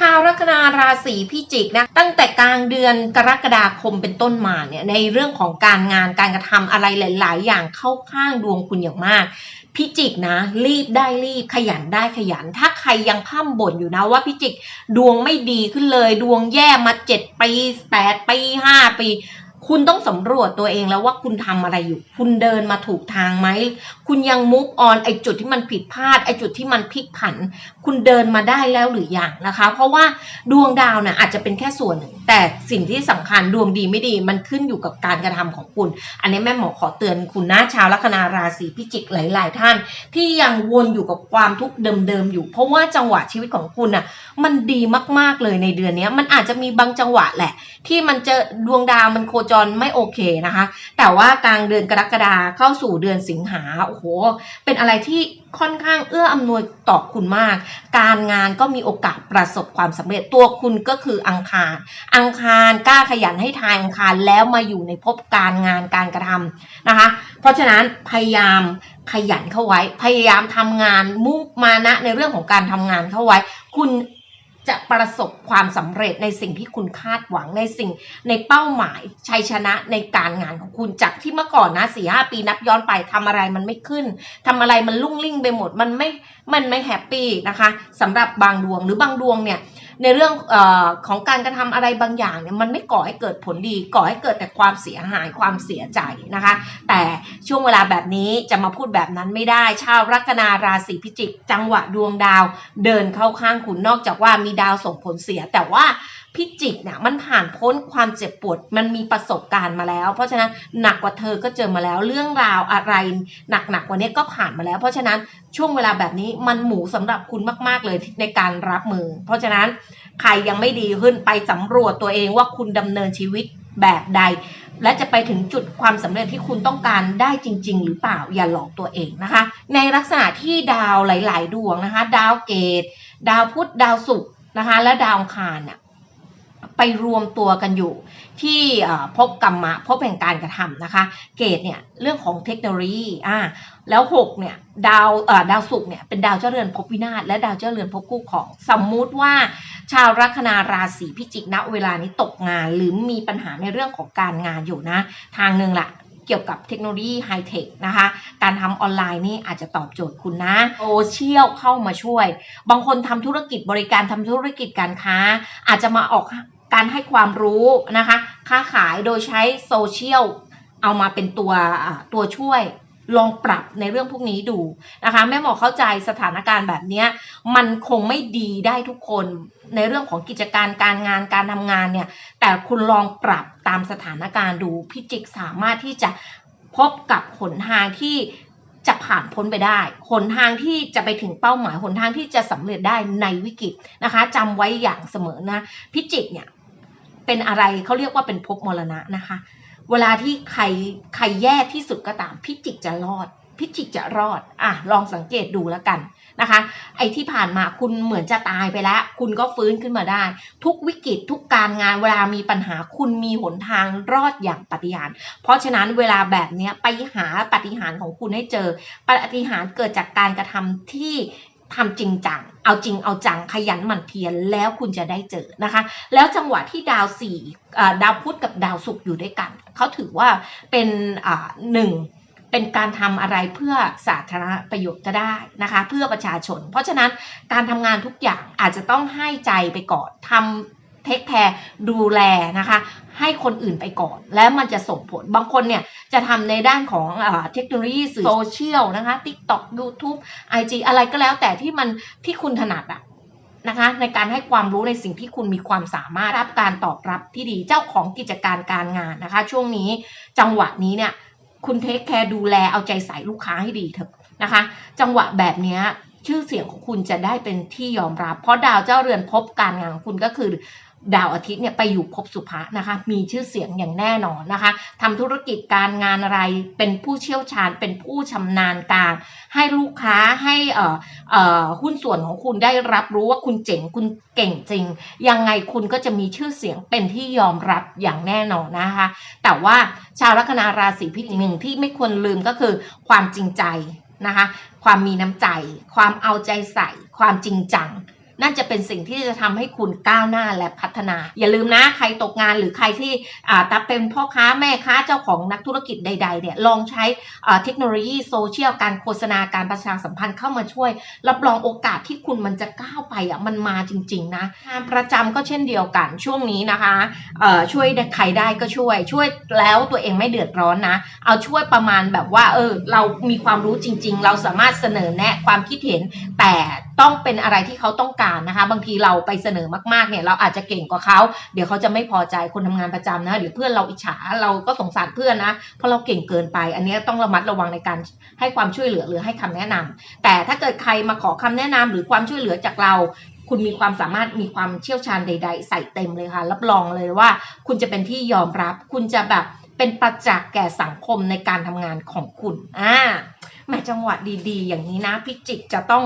ชาวลัคนาราศีพิจิกนะตั้งแต่กลางเดือนกรกฎาคมเป็นต้นมาเนี่ยในเรื่องของการงานการกระทำอะไรหลาย ๆ อย่างเข้าข้างดวงคุณอย่างมาก พิจิกนะ รีบได้รีบขยันได้ขยัน ถ้าใครยังพ่ำบ่นอยู่นะว่าพิจิกดวงไม่ดีขึ้นเลย ดวงแย่มาเจ็ดปีแปดปีห้าปี คุณต้องสำรวจตัวเองแล้วว่าคุณทำอะไรอยู่ คุณเดินมาถูกทางไหม คุณยังมุกออนไอจุดที่มันผิดพลาดไอจุดที่มันพลิกผัน คุณเดินมาได้แล้วหรือยังนะคะ เพราะว่าดวงดาวนี่ยอาจจะเป็นแค่ส่วนหนึ่ง แต่สิ่งที่สำคัญดวงดีไม่ดีมันขึ้นอยู่กับการกระทำของคุณ อันนี้แม่หมอขอเตือนคุณนะชาวลัคนาราศีพิจิกหลาย ๆ ท่าน ที่ยังวนอยู่กับความทุกข์เดิม ๆ อยู่ เพราะว่าจังหวะชีวิตของคุณน่ะมันดีมาก ๆ เลยในเดือนนี้มันอาจจะมีบางจังหวะแหละ ที่มันเจอดวงดาวมันโคจรไม่โอเคนะคะ แต่ว่ากลางเดือนกรกฎาเข้าสู่เดือนสิงหาโอ้โห เป็นอะไรที่ค่อนข้างเอื้ออำนวยต่อคุณมาก การงานก็มีโอกาสประสบความสำเร็จตัวคุณก็คืออังคาร อังคารกล้าขยันให้ทายอังคารแล้วมาอยู่ในภพการงานการกระทำนะคะ เพราะฉะนั้นพยายามขยันเข้าไว้ พยายามทำงานมุ่งมานะในเรื่องของการทำงานเข้าไว้ คุณ จะประสบความสำเร็จในสิ่งที่คุณคาดหวังในสิ่งในเป้าหมายชัยชนะในการงานของคุณจากที่เมื่อก่อนนะสี่ห้าปีนับย้อนไปทำอะไรมันไม่ขึ้นทำอะไรมันลุ่งลิ่งไปหมดมันไม่มันไม่แฮปปี้นะคะสำหรับบางดวงหรือบางดวงเนี่ย ในเรื่องอของการกระทำอะไรบางอย่างเนี่ยมันไม่ก่อให้เกิดผลดี ก่อให้เกิดแต่ความเสียหายความเสียใจนะคะ แต่ช่วงเวลาแบบนี้จะมาพูดแบบนั้นไม่ได้ ชาวลัคนาราศีพิจิก จังหวะดวงดาว เดินเข้าข้างคุณนอกจากว่ามีดาวส่งผลเสียแต่ว่า พิจิกเนี่ยมันผ่านพ้นความเจ็บปวดมันมีประสบการณ์มาแล้ว เพราะฉะนั้นหนักกว่าเธอก็เจอมาแล้วเรื่องราวอะไร หนักๆกว่านี้ก็ผ่านมาแล้ว เพราะฉะนั้นช่วงเวลาแบบนี้มันหมูสำหรับคุณมากๆเลยในการรับมือ เพราะฉะนั้นใครยังไม่ดีขึ้นไปสำรวจตัวเองว่าคุณดำเนินชีวิตแบบใด และจะไปถึงจุดความสำเร็จที่คุณต้องการได้จริง ๆ หรือเปล่าอย่าหลอกตัวเองนะคะ ในลักษณะที่ดาวหลาย ๆ ดวงนะคะ ดาวเกต ดาวพุธดาวศุกร์นะคะ และดาวคารน่ะ ไปรวมตัวกันอยู่ ที่พบกรรมะพบแห่งการกระทำนะคะ เกตเนี่ยเรื่องของเทคโนโลยีอ่าแล้วหกเนี่ยดาวดาวศุกร์เนี่ยเป็นดาวเจ้าเรือนภพวินาศและดาวเจ้าเรือนภพคู่ของ สมมุติว่า ชาวลัคนาราศีพิจิกณเวลานี้ตกงาน หรือมีปัญหาในเรื่องของการงานอยู่นะ ทางหนึ่งละเกี่ยวกับเทคโนโลยีไฮเทคนะคะ การทำออนไลน์นี่อาจจะตอบโจทย์คุณนะโซเชียลเข้ามาช่วย บางคนทำธุรกิจบริการทำธุรกิจการค้า อาจจะมาออก การให้ความรู้นะคะ ค้าขายโดยใช้โซเชียลเอามาเป็นตัวตัวช่วยลองปรับในเรื่องพวกนี้ดูนะคะแม่หมอเข้าใจสถานการณ์แบบนี้มันคงไม่ดีได้ทุกคนในเรื่องของกิจการการงานการทำงานเนี่ย แต่คุณลองปรับตามสถานการณ์ดูพิจิกสามารถที่จะพบกับหนทางที่จะผ่านพ้นไปได้หนทางที่จะไปถึงเป้าหมายหนทางที่จะสำเร็จได้ในวิกฤตนะคะจำไว้อย่างเสมอนะพิจิกเนี่ย เป็นอะไรเขาเรียกว่าเป็นภพมรณะนะคะ เวลาที่ใครใครแย่ที่สุดก็ตาม พิจิกจะรอด พิจิกจะรอดอะลองสังเกตดูแล้วกันนะคะ ไอ้ที่ผ่านมาคุณเหมือนจะตายไปแล้ว คุณก็ฟื้นขึ้นมาได้ ทุกวิกฤตทุกการงานเวลามีปัญหาคุณมีหนทางรอดอย่างปฏิหารเพราะฉะนั้นเวลาแบบนี้ไปหาปฏิหารของคุณให้เจอ ปฏิหารเกิดจากการกระทำที่ ทำจริงจัง เอาจริงเอาจังขยันหมั่นเพียรแล้วคุณจะได้เจอนะคะ แล้วจังหวะที่ดาวสี่ดาวพุธกับดาวศุกร์อยู่ด้วยกัน เขาถือว่าเป็นหนึ่งเป็นการทำอะไรเพื่อสาธารณประโยชน์ก็ได้นะคะ เพื่อประชาชน เพราะฉะนั้นการทำงานทุกอย่างอาจจะต้องให้ใจไปก่อนทำ เทคแคร์ดูแลนะคะ ให้คนอื่นไปก่อน แล้วมันจะส่งผลบางคนเนี่ยจะทำในด้านของอเทคโนโลยีสื่อโซเชียลนะคะ TikTok YouTube IG อะไรก็แล้วแต่ที่มันที่คุณถนัดอะนะคะในการให้ความรู้ในสิ่งที่คุณมีความสามารถรับการตอบรับที่ดีเจ้าของกิจการการงานนะคะ ช่วงนี้จังหวะนี้เนี่ยคุณเทคแคร์ดูแลเอาใจใส่ลูกค้าให้ดีเถอะนะคะ จังหวะแบบนี้ชื่อเสียงของคุณจะได้เป็นที่ยอมรับ เพราะดาวเจ้าเรือนภพการงานของคุณก็คือ ดาวอาทิตย์เนี่ยไปอยู่ภพสุภะนะคะ มีชื่อเสียงอย่างแน่นอนนะคะทำธุรกิจการงานอะไรเป็นผู้เชี่ยวชาญ เป็นผู้ชำนาญการ ให้ลูกค้าให้เอ่อเอ่อหุ้นส่วนของคุณได้รับรู้ว่าคุณเจ๋งคุณเก่งจริง ยังไงคุณก็จะมีชื่อเสียงเป็นที่ยอมรับอย่างแน่นอนนะคะ แต่ว่าชาวลัคนาราศีพิจิกหนึ่งที่ไม่ควรลืมก็คือความจริงใจนะคะ ความมีน้ำใจ ความเอาใจใส่ ความจริงจัง นั่นจะเป็นสิ่งที่จะทำให้คุณก้าวหน้าและพัฒนา อย่าลืมนะใครตกงานหรือใครที่อ่าตับเป็นพ่อค้าแม่ค้าเจ้าของนักธุรกิจใดๆเนี่ยลองใช้อ่าเทคโนโลยีโซเชียลการโฆษณาการประชาสัมพันธ์เข้ามาช่วย รับรองโอกาสที่คุณมันจะก้าวไปอะมันมาจริง ๆ นะงานประจำก็เช่นเดียวกันช่วงนี้นะคะเอ่อช่วยใครได้ก็ช่วย ช่วยแล้วตัวเองไม่เดือดร้อนนะ เอาช่วยประมาณแบบว่าเออเรามีความรู้จริง ๆ เราสามารถเสนอแนะความคิดเห็นแต่ ต้องเป็นอะไรที่เขาต้องการนะคะ บางทีเราไปเสนอมากๆเนี่ยเราอาจจะเก่งกว่าเขาเดี๋ยวเขาจะไม่พอใจคนทำงานประจำนะหรือเพื่อนเราอิจฉาเราก็สงสารเพื่อนนะเพราะเราเก่งเกินไป อันนี้ต้องระมัดระวังในการให้ความช่วยเหลือหรือให้คำแนะนำแต่ถ้าเกิดใครมาขอคำแนะนำหรือความช่วยเหลือจากเราคุณมีความสามารถมีความเชี่ยวชาญใด ๆ ใส่เต็มเลยค่ะ รับรองเลยว่า คุณจะเป็นที่ยอมรับ คุณจะแบบเป็นประจักษ์แก่สังคมในการทำงานของคุณอ่าแหม่จังหวะดีๆ อย่างนี้นะพิจิกจะต้อง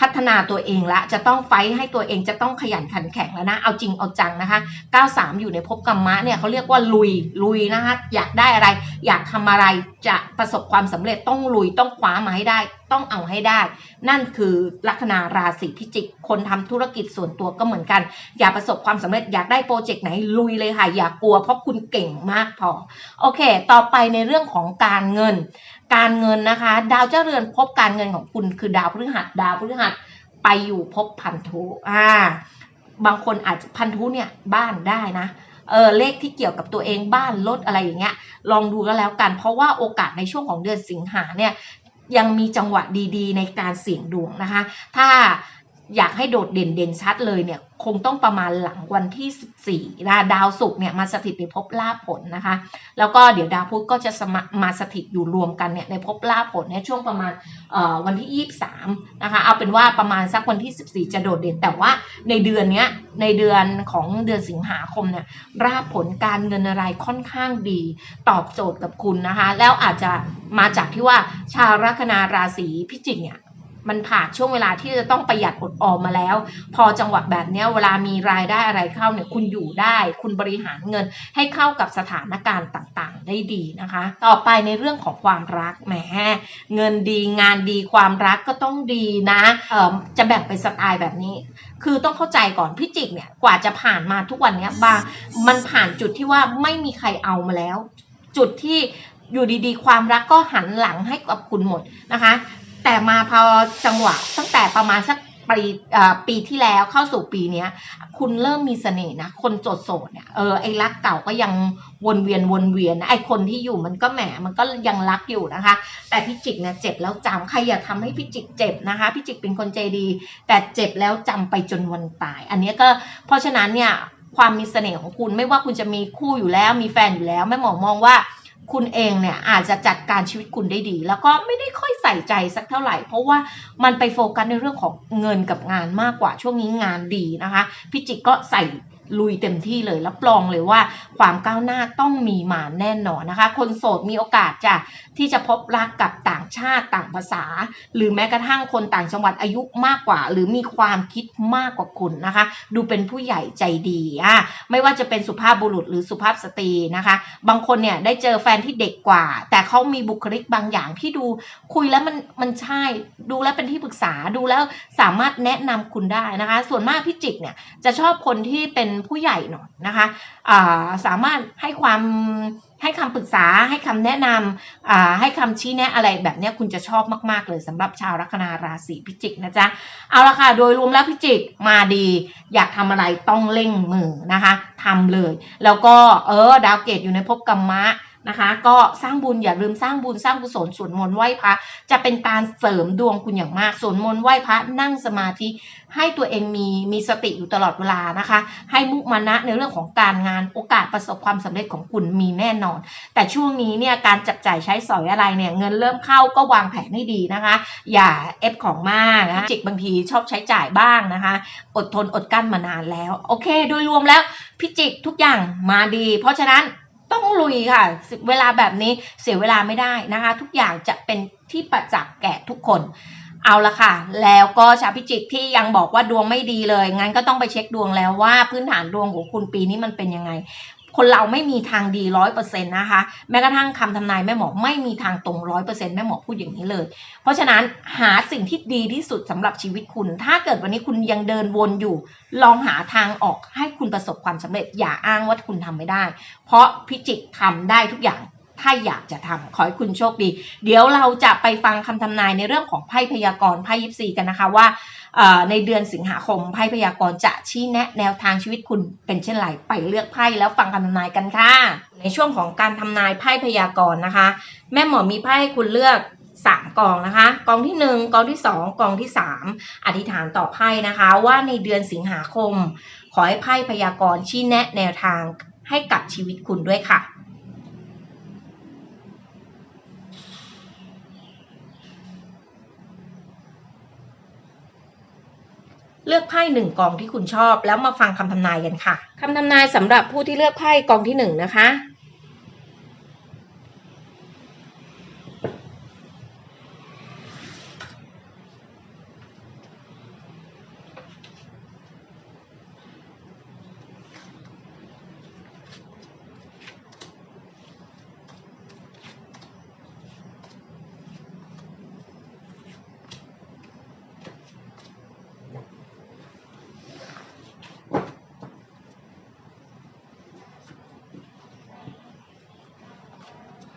พัฒนาตัวเองละ จะต้องไฟท์ให้ตัวเองจะต้องขยันขันแข็งแล้วนะ เอาจริงเอาจังนะคะ 93 อยู่ในภพกรรมะเนี่ยเขาเรียกว่าลุย ลุยนะคะ อยากได้อะไร อยากทำอะไร จะประสบความสำเร็จต้องลุย ต้องคว้ามาให้ได้ ต้องเอาให้ได้ นั่นคือลัคนาราศีพิจิก คนทำธุรกิจส่วนตัวก็เหมือนกัน อยากประสบความสำเร็จ อยากได้โปรเจกต์ไหนลุยเลยค่ะ อย่ากลัวเพราะคุณเก่งมากพอ โอเค ต่อไปในเรื่องของการเงิน การเงินนะคะ ดาวเจ้าเรือนพบการเงินของคุณคือดาวพฤหัสดาวพฤหัสไปอยู่พบพันธุอ่าบางคนอาจจะพันธุเนี่ยบ้านได้นะเออเลขที่เกี่ยวกับตัวเองบ้านรถอะไรอย่างเงี้ยลองดูก็แล้วกัน เพราะว่าโอกาสในช่วงของเดือนสิงหาเนี่ยยังมีจังหวะดีๆ ในการเสี่ยงดวงนะคะ ถ้า อยากให้โดดเด่นเด่นชัดเลยเนี่ยคงต้องประมาณหลังวันที่ 14นะดาวศุกร์เนี่ยมาสถิตในภพลาภผลนะคะ แล้วก็เดี๋ยวดาวพุธก็จะมามาสถิตอยู่รวมกันเนี่ยในภพลาภผลเนี่ยช่วงประมาณวันที่ 23นะคะเอาเป็นว่าประมาณสักวันที่ 14 จะโดดเด่นแต่ว่าในเดือนนี้ในเดือนของเดือนสิงหาคมเนี่ยราผลการเงินอะไรค่อนข้างดีตอบโจทย์กับคุณนะคะ แล้วอาจจะมาจากที่ว่าชาวลัคนาราศีพิจิกเนี่ย มันผ่านช่วงเวลาที่จะต้องประหยัดอดออมมาแล้ว พอจังหวะแบบเนี้ยเวลามีรายได้อะไรเข้าเนี่ยคุณอยู่ได้ คุณบริหารเงินให้เข้ากับสถานการณ์ต่างๆ ได้ดีนะคะ ต่อไปในเรื่องของความรักแหมเงินดีงานดีความรักก็ต้องดีนะเออจะแบ่งเป็นสไตล์แบบนี้ คือต้องเข้าใจก่อนพิจิกเนี่ยกว่าจะผ่านมาทุกวันนี้บางมันผ่านจุดที่ว่าไม่มีใครเอามาแล้ว จุดที่อยู่ดีๆ ความรักก็หันหลังให้กับคุณหมดนะคะ แต่มาพอจังหวะตั้งแต่ประมาณสักปีปีที่แล้วเข้าสู่ปีเนี้ย คุณเริ่มมีเสน่ห์นะ คนโสดโสดเนี่ยเออไอ้รักเก่าก็ยังวนเวียนวนเวียนไอ้คนที่อยู่มันก็แหมมันก็ยังรักอยู่นะคะ แต่พิจิกเนี่ยเจ็บแล้วจำใครอย่าทำให้พิจิกเจ็บนะคะพิจิกเป็นคนใจดี แต่เจ็บแล้วจำไปจนวันตาย อันนี้ก็เพราะฉะนั้นเนี่ยความมีเสน่ห์ของคุณไม่ว่าคุณจะมีคู่อยู่แล้วมีแฟนอยู่แล้วแม่หมอมองว่า คุณเองเนี่ยอาจจะจัดการชีวิตคุณได้ดี แล้วก็ไม่ได้ค่อยใส่ใจสักเท่าไหร่ เพราะว่ามันไปโฟกัสในเรื่องของเงินกับงานมากกว่าช่วงนี้งานดีนะคะพิจิกก็ใส่ ลุยเต็มที่เลยรับรองเลยว่า ความก้าวหน้าต้องมีมาแน่นอนนะคะ คนโสดมีโอกาสจะที่จะพบรักกับต่างชาติต่างภาษา หรือแม้กระทั่งคนต่างจังหวัดอายุมากกว่า หรือมีความคิดมากกว่าคุณนะคะ ดูเป็นผู้ใหญ่ใจดีอะไม่ว่าจะเป็นสุภาพบุรุษหรือสุภาพสตรีนะคะ บางคนเนี่ยได้เจอแฟนที่เด็กกว่า แต่เขามีบุคลิกบางอย่างที่ดูคุยแล้วมันมันใช่ดูแล้วเป็นที่ปรึกษาดูแล้วสามารถแนะนำคุณได้นะคะ ส่วนมากพี่จิกเนี่ยจะชอบคนที่เป็นผู้ใหญ่หน่อยนะคะาสามารถให้ความให้คำปรึกษาให้คำแนะนำให้คำชี้แนะอะไรแบบนี้คุณจะชอบมากๆเลยสำหรับชาวลัคนาราศีพิจิกนะจ๊ะเอาละค่ะโดยรวมแล้วพิจิกมาดี อยากทำอะไรต้องเร่งมือนะคะทำเลย แล้วก็เออดาวเกตอยู่ในภพกรรมะ นะคะ ก็สร้างบุญอย่าลืมสร้างบุญสร้างกุศลสวดมนต์ไหว้พระจะเป็นการเสริมดวงคุณอย่างมากสวดมนต์ไหว้พระนั่งสมาธิ ให้ตัวเองมีมีสติอยู่ตลอดเวลานะคะ ให้มุมานะในเรื่องของการงานโอกาสประสบความสำเร็จของคุณมีแน่นอน แต่ช่วงนี้เนี่ยการจับจ่ายใช้สอยอะไรเนี่ยเงินเริ่มเข้าก็วางแผนให้ดีนะคะ อย่าเอฟของมากนะจิกบางทีชอบใช้จ่ายบ้างนะคะ อดทนอดกลั้นมานานแล้ว โอเค โดยรวมแล้วพิจิกทุกอย่างมาดี เพราะฉะนั้น ต้องลุยค่ะ เวลาแบบนี้เสียเวลาไม่ได้นะคะ ทุกอย่างจะเป็นที่ประจักษ์แก่ทุกคนเอาละค่ะ แล้วก็ชาวพิจิกที่ยังบอกว่าดวงไม่ดีเลย งั้นก็ต้องไปเช็คดวงแล้วว่าพื้นฐานดวงของคุณปีนี้มันเป็นยังไง คนเราไม่มีทางดีร้อยเปอร์เซ็นต์นะคะ แม้กระทั่งคำทำนายแม่หมอไม่มีทางตรงร้อยเปอร์เซ็นต์แม่หมอพูดอย่างนี้เลย เพราะฉะนั้นหาสิ่งที่ดีที่สุดสำหรับชีวิตคุณ ถ้าเกิดวันนี้คุณยังเดินวนอยู่ ลองหาทางออกให้คุณประสบความสำเร็จ อย่าอ้างว่าคุณทำไม่ได้ เพราะพิจิกทำได้ทุกอย่าง ถ้าอยากจะทำขอให้คุณโชคดี เดี๋ยวเราจะไปฟังคำทำนายในเรื่องของไพ่พยากรณ์ไพ่ยิปซีกันนะคะว่าในเดือนสิงหาคมไพ่พยากรณ์จะชี้แนะแนวทางชีวิตคุณเป็นเช่นไรไปเลือกไพ่แล้วฟังคำทำนายกันค่ะ ในช่วงของการทำนายไพ่พยากรณ์นะคะ แม่หมอมีไพ่ให้คุณเลือก3กองนะคะ กองที่1กองที่2กองที่3อธิษฐานต่อไพ่นะคะว่าในเดือนสิงหาคม ขอให้ไพ่พยากรณ์ชี้แนะแนวทางให้กับชีวิตคุณด้วยค่ะ เลือกไพ่หนึ่งกองที่คุณชอบ แล้วมาฟังคำทำนายกันค่ะคำทำนายสำหรับผู้ที่เลือกไพ่กองที่หนึ่งนะคะ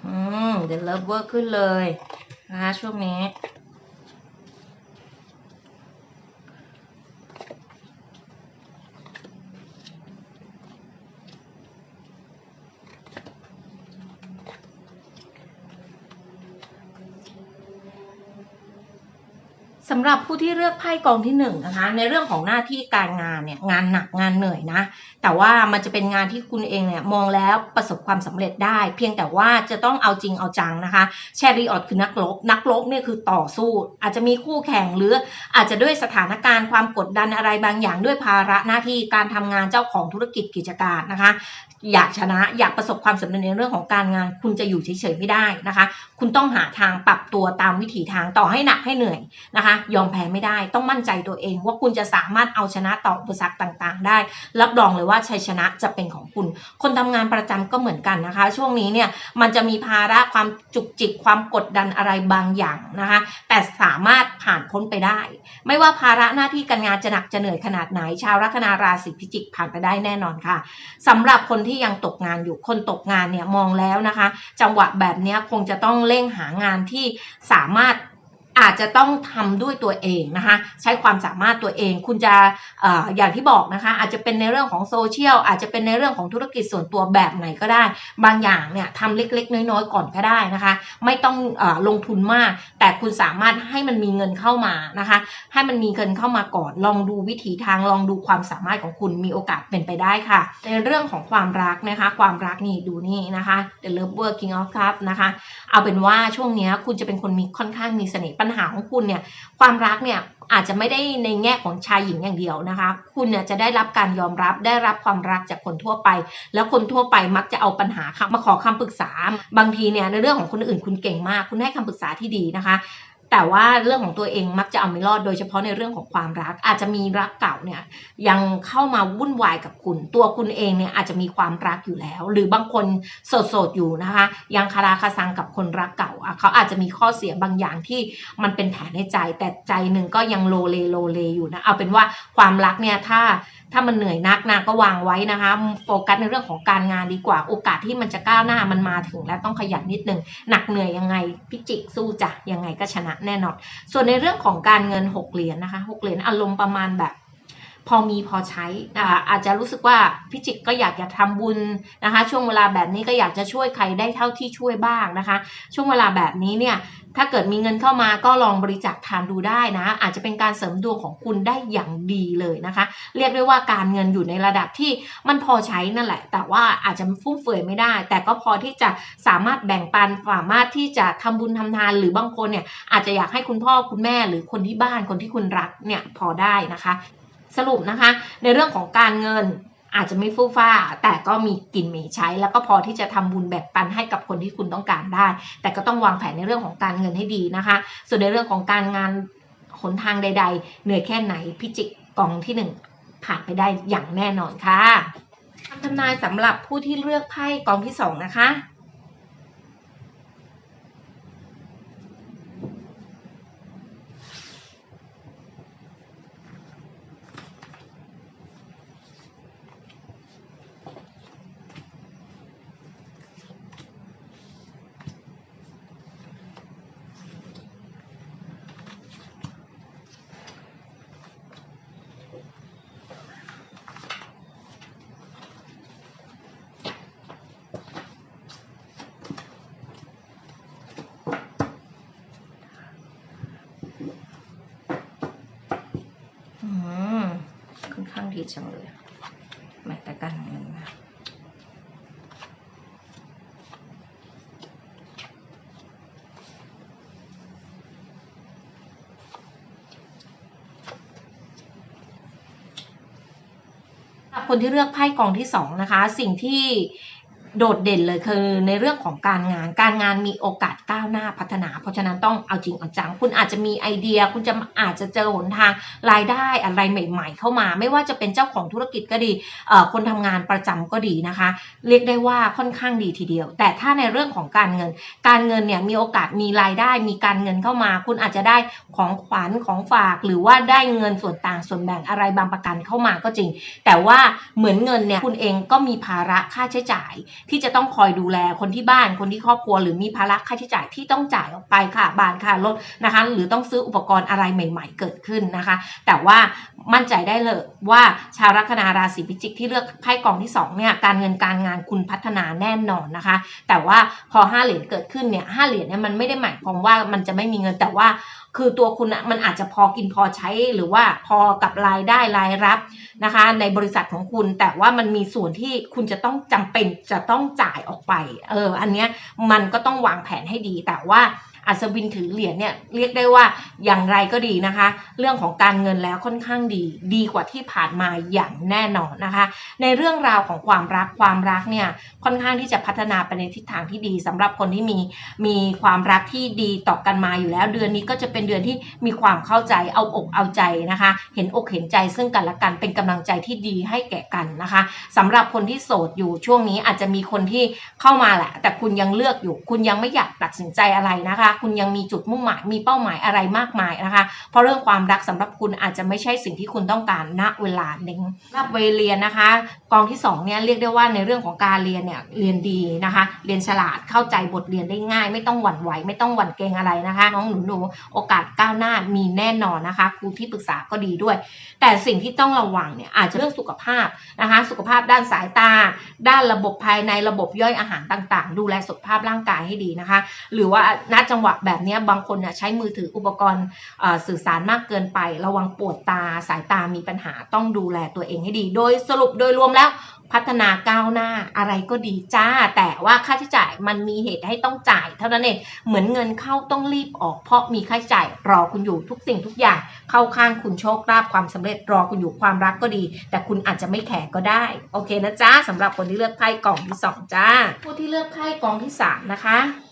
อืม เวอร์ขึ้นเลยนะคะช่วงนี้ สำหรับผู้ที่เลือกไพ่กองที่หนึ่งนะคะในเรื่องของหน้าที่การงานเนี่ยงานหนักงานเหนื่อยนะ แต่ว่ามันจะเป็นงานที่คุณเองเนี่ยมองแล้วประสบความสำเร็จได้ เพียงแต่ว่าจะต้องเอาจริงเอาจังนะคะแชริออตคือนักรบนักรบเนี่ยคือต่อสู้ อาจจะมีคู่แข่งหรืออาจจะด้วยสถานการณ์ความกดดันอะไรบางอย่างด้วยภาระหน้าที่การทำงานเจ้าของธุรกิจกิจการนะคะ อยากชนะอยากประสบความสำเร็จในเรื่องของการงาน คุณจะอยู่เฉยๆไม่ได้นะคะ คุณต้องหาทางปรับตัวตามวิถีทางต่อให้หนักให้เหนื่อยนะคะ ยอมแพ้ไม่ได้ต้องมั่นใจตัวเอง ว่าคุณจะสามารถเอาชนะต่ออุปสรรคต่างๆ ได้ รับรองเลยว่าชัยชนะจะเป็นของคุณ คนทำงานประจำก็เหมือนกันนะคะ ช่วงนี้เนี่ยมันจะมีภาระความจุกจิกความกดดันอะไรบางอย่างนะคะ แต่สามารถผ่านพ้นไปได้ ไม่ว่าภาระหน้าที่การงานจะหนักจะเหนื่อยขนาดไหน ชาวลัคนาราศีพิจิกผ่านไปได้แน่นอนค่ะสำหรับคนที่ที่ยังตกงานอยู่คนตกงานเนี่ยมองแล้วนะคะ จังหวะแบบนี้คงจะต้องเร่งหางานที่สามารถ อาจจะต้องทำด้วยตัวเองนะคะใช้ความสามารถตัวเอง คุณจะออย่างที่บอกนะคะอาจจะเป็นในเรื่องของโซเชียลอาจจะเป็นในเรื่องของธุรกิจส่วนตัวแบบไหนก็ได้ บางอย่างเนี่ยทำเล็ก ๆ น้อยๆ ก่อนก็ได้นะคะ ไม่ต้องอลงทุนมาก แต่คุณสามารถให้มันมีเงินเข้ามานะคะ ให้มันมีเงินเข้ามาก่อน ลองดูวิถีทางลองดูความสามารถของคุณมีโอกาสเป็นไปได้ค่ะ ในเรื่องของความรักนะคะ ความรักนี่ดูนี่นะคะ The Lover King of Cups นะคะ เอาเป็นว่าช่วงนี้คุณจะเป็นคนมีค่อนข้างมีเสน่ห์ปัญหาของคุณเนี่ยความรักเนี่ยอาจจะไม่ได้ในแง่ของชายหญิงอย่างเดียวนะคะ คุณเนี่ยจะได้รับการยอมรับได้รับความรักจากคนทั่วไป แล้วคนทั่วไปมักจะเอาปัญหาคมาขอคำปรึกษา บางทีเนี่ยในเรื่องของคนอื่นคุณเก่งมาก คุณให้คำปรึกษาที่ดีนะคะ แต่ว่าเรื่องของตัวเองมักจะเอาไม่รอดโดยเฉพาะในเรื่องของความรัก อาจจะมีรักเก่าเนี่ยยังเข้ามาวุ่นวายกับคุณ ตัวคุณเองเนี่ยอาจจะมีความรักอยู่แล้ว หรือบางคนโสดๆอยู่นะคะ ยังคาราคาซังกับคนรักเก่าเขาอาจจะมีข้อเสียบางอย่างที่มันเป็นแผลในใจ แต่ใจหนึ่งก็ยังโลเลโลเลอยู่นะเอาเป็นว่าความรักเนี่ยถ้า ถ้ามันเหนื่อยนักนะก็วางไว้นะคะโฟกัสในเรื่องของการงานดีกว่า โอกาสที่มันจะก้าวหน้ามันมาถึงแล้วต้องขยันนิดนึงหนักเหนื่อยยังไงพิจิกสู้จ้ะยังไงก็ชนะแน่นอน ส่วนในเรื่องของการเงินหกเหรียญนะคะหกเหรียญอารมณ์ประมาณแบบ พอมีพอใช้นะคะอาจจะรู้สึกว่าพิจิกก็อยากจะทำบุญนะคะ ช่วงเวลาแบบนี้ก็อยากจะช่วยใครได้เท่าที่ช่วยบ้างนะคะ ช่วงเวลาแบบนี้เนี่ยถ้าเกิดมีเงินเข้ามาก็ลองบริจาคทานดูได้นะ อาจจะเป็นการเสริมดวงของคุณได้อย่างดีเลยนะคะ เรียกได้ว่าการเงินอยู่ในระดับที่มันพอใช้นั่นแหละ แต่ว่าอาจจะฟุ่มเฟือยไม่ได้ แต่ก็พอที่จะสามารถแบ่งปันสามารถที่จะทำบุญทำทานหรือบางคนเนี่ยอาจจะอยากให้คุณพ่อคุณแม่หรือคนที่บ้านคนที่คุณรักเนี่ยพอได้นะคะ สรุปนะคะ ในเรื่องของการเงินอาจจะไม่ฟู่ฟ้า แต่ก็มีกินมีใช้ แล้วก็พอที่จะทำบุญแบ่งปันให้กับคนที่คุณต้องการได้ แต่ก็ต้องวางแผนในเรื่องของการเงินให้ดีนะคะ ส่วนในเรื่องของการงานหนทางใด ๆ เหนื่อยแค่ไหนพิจิกกองที่หนึ่งผ่านไปได้อย่างแน่นอนค่ะคำทำนายสำหรับผู้ที่เลือกไพ่กองที่สองนะคะ อืมค่อนข้าง ดีจังเลยแม้แต่การเงินนะสำหรับคนที่เลือกไพ่กองที่สองนะคะ สิ่งที่ โดดเด่นเลยคือในเรื่องของการงาน การงานมีโอกาสก้าวหน้าพัฒนา เพราะฉะนั้นต้องเอาจริงเอาจัง คุณอาจจะมีไอเดีย คุณจะอาจจะเจอหนทางรายได้อะไรใหม่ ๆ เข้ามา ไม่ว่าจะเป็นเจ้าของธุรกิจก็ดีเอ่อคนทำงานประจำก็ดีนะคะ เรียกได้ว่าค่อนข้างดีทีเดียว แต่ถ้าในเรื่องของการเงิน การเงินเนี่ยมีโอกาสมีรายได้ มีการเงินเข้ามา คุณอาจจะได้ของขวัญของฝาก หรือว่าได้เงินส่วนต่างส่วนแบ่งอะไรบางประกันเข้ามาก็จริง แต่ว่าเหมือนเงินเนี่ยคุณเองก็มีภาระค่าใช้จ่ายที่จะต้องคอยดูแลคนที่บ้านคนที่ครอบครัว หรือมีภาระค่าใช้จ่ายที่ต้องจ่ายออกไปค่ะบ้านค่ะรถนะคะ หรือต้องซื้ออุปกรณ์อะไรใหม่ ๆ เกิดขึ้นนะคะ แต่ว่ามั่นใจได้เลยว่าชาวลัคนาราศีพิจิกที่เลือกไพ่กองที่สองเนี่ยการเงินการงานคุณพัฒนาแน่นอนนะคะ แต่ว่าพอห้าเหรียญเกิดขึ้นเนี่ยห้าเหรียญเนี่ยมันไม่ได้หมายความว่ามันจะไม่มีเงินแต่ว่า คือตัวคุณอะมันอาจจะพอกินพอใช้หรือว่าพอกับรายได้รายรับนะคะ ในบริษัทของคุณ แต่ว่ามันมีส่วนที่คุณจะต้องจำเป็นจะต้องจ่ายออกไป เออ อันเนี้ยมันก็ต้องวางแผนให้ดีแต่ว่า อัศวินถือเหรียญเนี่ยเรียกได้ว่าอย่างไรก็ดีนะคะ เรื่องของการเงินแล้วค่อนข้างดี ดีกว่าที่ผ่านมาอย่างแน่นอนนะคะ ในเรื่องราวของความรักความรักเนี่ยค่อนข้างที่จะพัฒนาไปในทิศทางที่ดีสำหรับคนที่มีมีความรักที่ดีต่อกันมาอยู่แล้ว เดือนนี้ก็จะเป็นเดือนที่มีความเข้าใจเอาอกเอาใจนะคะ เห็นอกเห็นใจซึ่งกันและกันเป็นกำลังใจที่ดีให้แก่กันนะคะสำหรับคนที่โสดอยู่ช่วงนี้อาจจะมีคนที่เข้ามาแหละ แต่คุณยังเลือกอยู่ คุณยังไม่อยากตัดสินใจอะไรนะคะคุณยังมีจุดมุ่งหมายมีเป้าหมายอะไรมากมายนะคะ เพราะเรื่องความรักสำหรับคุณอาจจะไม่ใช่สิ่งที่คุณต้องการณเวลาหนี้รับวัยเรียนนะคะ กองที่สองเนี่ยเรียกได้ว่าในเรื่องของการเรียนเนี่ยเรียนดีนะคะ เรียนฉลาดเข้าใจบทเรียนได้ง่าย ไม่ต้องหวั่นไหวไม่ต้องหวั่นเกรงอะไรนะคะน้องหนูหนูๆโอกาสก้าวหน้ามีแน่นอนนะคะครูที่ปรึกษาก็ดีด้วย แต่สิ่งที่ต้องระวังเนี่ยอาจจะเรื่องสุขภาพนะคะ สุขภาพด้านสายตา ด้านระบบภายในระบบย่อยอาหารต่าง ๆ ดูแลสุขภาพร่างกายให้ดีนะคะ หรือว่าณจังหวะแบบนี้บางคนเนี่ยใช้มือถืออุปกรณ์สื่อสารมากเกินไป ระวังปวดตาสายตามีปัญหาต้องดูแลตัวเองให้ดี โดยสรุปโดยรวมแล้วพัฒนาก้าวหน้าอะไรก็ดีจ้า แต่ว่าค่าใช้จ่ายมันมีเหตุให้ต้องจ่าย เท่านั้นเองเหมือนเงินเข้าต้องรีบออกเพราะมีค่าใช้จ่ายรอคุณอยู่ทุกสิ่งทุกอย่าง เข้าข้างคุณโชคลาภความสำเร็จรอคุณอยู่ความรักก็ดี แต่คุณอาจจะไม่แขกก็ได้ โอเคนะจ้าสำหรับคนที่เลือกไพ่กล่องที่สองจ้า ผู้ที่เลือกไพ่กล่องที่สามนะคะ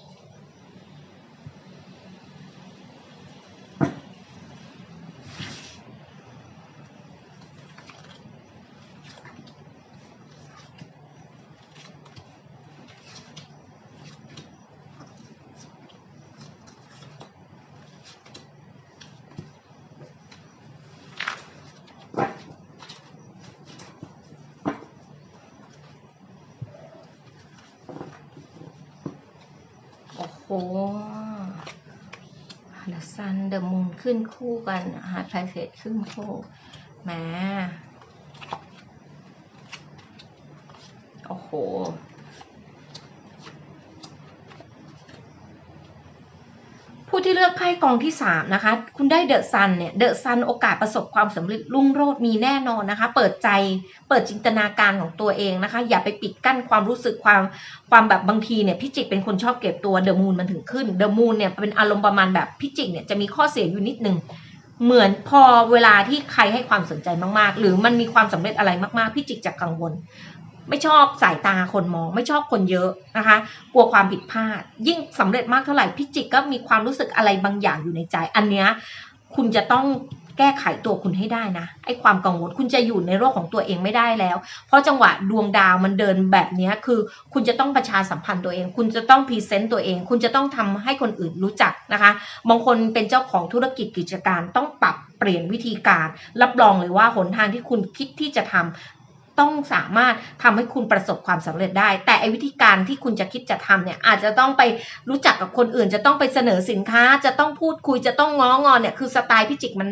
The Sun The Moon ขึ้นคู่กันฮาร์ดไพเศษขึ้นคู่แหมโอ้โห ผู้ที่เลือ กไพ่กองที่ 3 นะคะ คุณได้เดอะซันเนี่ยเดอะซันโอกาสประสบความสำเร็จรุ่งโรจน์มีแน่นอนนะคะ เปิดใจเปิดจินตนาการของตัวเองนะคะ อย่าไปปิดกั้นความรู้สึกความความแบบบางทีเนี่ยพิจิกเป็นคนชอบเก็บตัวเดอะมูนมันถึงขึ้นเดอะมูนเนี่ยเป็นอารมณ์ประมาณแบบพิจิกเนี่ยจะมีข้อเสียอยู่นิดนึงเหมือนพอเวลาที่ใครให้ความสนใจมากๆ หรือมันมีความสำเร็จอะไรมากๆพิจิกจะกังวล ไม่ชอบสายตาคนมอง ไม่ชอบคนเยอะนะคะ กลัวความผิดพลาด ยิ่งสำเร็จมากเท่าไหร่พิจิกก็มีความรู้สึกอะไรบางอย่างอยู่ในใจ อันเนี้ยคุณจะต้องแก้ไขตัวคุณให้ได้นะไอ้ความกังวลคุณจะอยู่ในโลกของตัวเองไม่ได้แล้ว เพราะจังหวะดวงดาวมันเดินแบบเนี้ยคือ คุณจะต้องประชาสัมพันธ์ตัวเอง คุณจะต้องพรีเซนต์ตัวเอง คุณจะต้องทำให้คนอื่นรู้จักนะคะบางคนเป็นเจ้าของธุรกิจกิจการต้องปรับเปลี่ยนวิธีการ รับรองเลยว่าหนทางที่คุณคิดที่จะทำ ต้องสามารถทำให้คุณประสบความสำเร็จได้ แต่ไอ้วิธีการที่คุณจะคิดจะทำเนี่ยอาจจะต้องไปรู้จักกับคนอื่น จะต้องไปเสนอสินค้า จะต้องพูดคุยจะต้องง้องอนเนี่ยคือสไตล์พิจิกมัน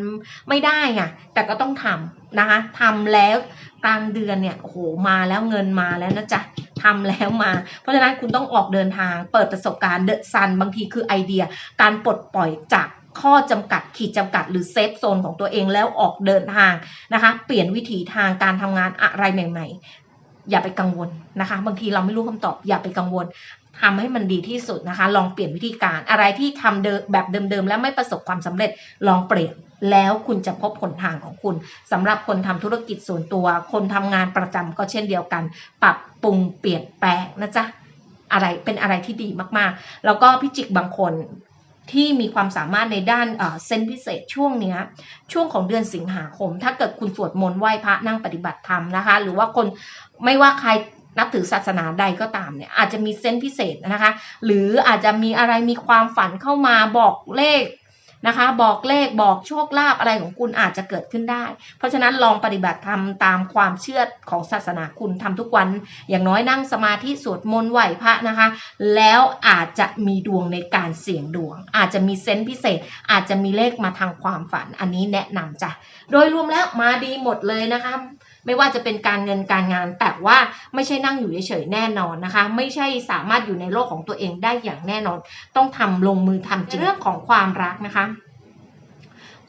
ไม่ได้ไงแต่ก็ต้องทำนะคะทำแล้วกลางเดือนเนี่ยโอ้โหมาแล้วเงินมาแล้วนะจ๊ะทำแล้วมา เพราะฉะนั้นคุณต้องออกเดินทางเปิดประสบการณ์เดอะซันบางทีคือไอเดีย การปลดปล่อยจาก ข้อจำกัดขีดจำกัดหรือเซฟโซนของตัวเองแล้วออกเดินทางนะคะ เปลี่ยนวิถีทางการทำงานอะไรใหม่ ๆ อย่าไปกังวลนะคะ บางทีเราไม่รู้คำตอบอย่าไปกังวลทำให้มันดีที่สุดนะคะ ลองเปลี่ยนวิธีการอะไรที่ทำเดิมแบบเดิมๆ แล้วไม่ประสบความสำเร็จลองเปลี่ยนแล้วคุณจะพบหนทางของคุณสำหรับคนทำธุรกิจส่วนตัว คนทำงานประจำก็เช่นเดียวกัน ปรับปรุงเปลี่ยนแปลงนะจ๊ะอะไรเป็นอะไรที่ดีมากๆ แล้วก็พิจิกบางคน ที่มีความสามารถในด้านเซนพิเศษช่วงเนี้ยช่วงของเดือนสิงหาคม ถ้าเกิดคุณสวดมนต์ไหว้พระนั่งปฏิบัติธรรมนะคะ หรือว่าคนไม่ว่าใครนับถือศาสนาใดก็ตามเนี่ยอาจจะมีเซนพิเศษนะคะ หรืออาจจะมีอะไรมีความฝันเข้ามาบอกเลข นะคะ บอกเลขบอกโชคลาภอะไรของคุณอาจจะเกิดขึ้นได้ เพราะฉะนั้นลองปฏิบัติธรรมตามความเชื่อของศาสนาคุณทำทุกวัน อย่างน้อยนั่งสมาธิสวดมนต์ไหวพระนะคะ แล้วอาจจะมีดวงในการเสี่ยงดวง อาจจะมีเซนส์พิเศษ อาจจะมีเลขมาทางความฝันอันนี้แนะนำจ้ะโดยรวมแล้วมาดีหมดเลยนะคะ ไม่ว่าจะเป็นการเงินการงาน แต่ว่าไม่ใช่นั่งอยู่เฉยๆแน่นอนนะคะ ไม่ใช่สามารถอยู่ในโลกของตัวเองได้อย่างแน่นอน ต้องทำลงมือทำจริงเรื่องของความรักนะคะ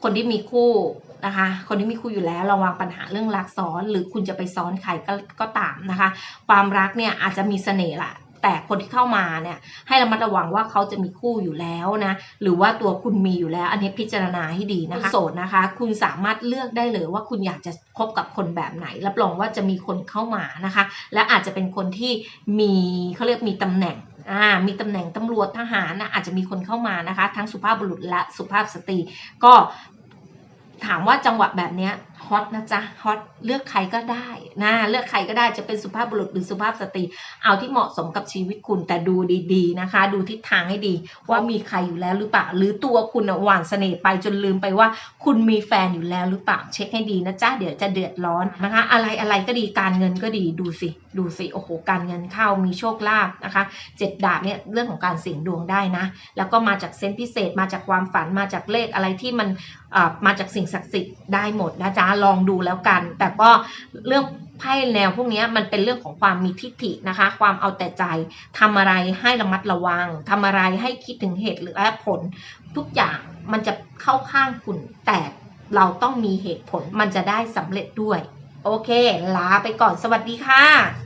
คนที่มีคู่นะคะ คนที่มีคู่อยู่แล้วระวังปัญหาเรื่องรักซ้อน หรือคุณจะไปซ้อนใครก็ก็ตามนะคะ ความรักเนี่ยอาจจะมีเสน่ห์แหละ แต่คนที่เข้ามาเนี่ยให้ระมัดระวังว่าเขาจะมีคู่อยู่แล้วนะหรือว่าตัวคุณมีอยู่แล้ว อันนี้พิจารณาให้ดีนะคะโสดนะคะ คุณสามารถเลือกได้เลยว่าคุณอยากจะคบกับคนแบบไหน รับรองว่าจะมีคนเข้ามานะคะ และอาจจะเป็นคนที่มีเขาเรียกมีตำแหน่งอ่ามีตำแหน่งตำรวจทหารนะอาจจะมีคนเข้ามานะคะ ทั้งสุภาพบุรุษและสุภาพสตรีก็ถามว่าจังหวะแบบเนี้ย ฮอตนะจ๊ะฮอตเลือกใครก็ได้นะเลือกใครก็ได้จะเป็นสุภาพบุรุษหรือสุภาพสตรีเอาที่เหมาะสมกับชีวิตคุณแต่ดูดีๆนะคะ ดูทิศทางให้ดี ว่ามีใครอยู่แล้วหรือเปล่าหรือตัวคุณน่ะหวานเสน่ห์ไปจนลืมไปว่า คุณมีแฟนอยู่แล้วหรือเปล่าเช็คให้ดีนะจ๊ะเดี๋ยวจะเดือดร้อนนะคะ อะไรอะไรก็ดีการเงินก็ดีดูสิดูสิโอ้โหการเงินเข้ามีโชคลาภนะคะเจ็ดดาบเนี่ยเรื่องของการเสี่ยงดวงได้นะแล้วก็มาจากเซนส์พิเศษมาจากความฝันมาจากเลขอะไรที่มันมาจากสิ่งศักดิ์สิทธิ์ได้หมดนะจ๊ะลองดูแล้วกัน แต่ก็เรื่องไพ่แนวพวกนี้มันเป็นเรื่องของความมีทิฏฐินะคะ ความเอาแต่ใจทำอะไรให้ระมัดระวังทำอะไรให้คิดถึงเหตุหรือผล ทุกอย่างมันจะเข้าข้างคุณแต่เราต้องมีเหตุผลมันจะได้สำเร็จด้วย โอเค ลาไปก่อนสวัสดีค่ะ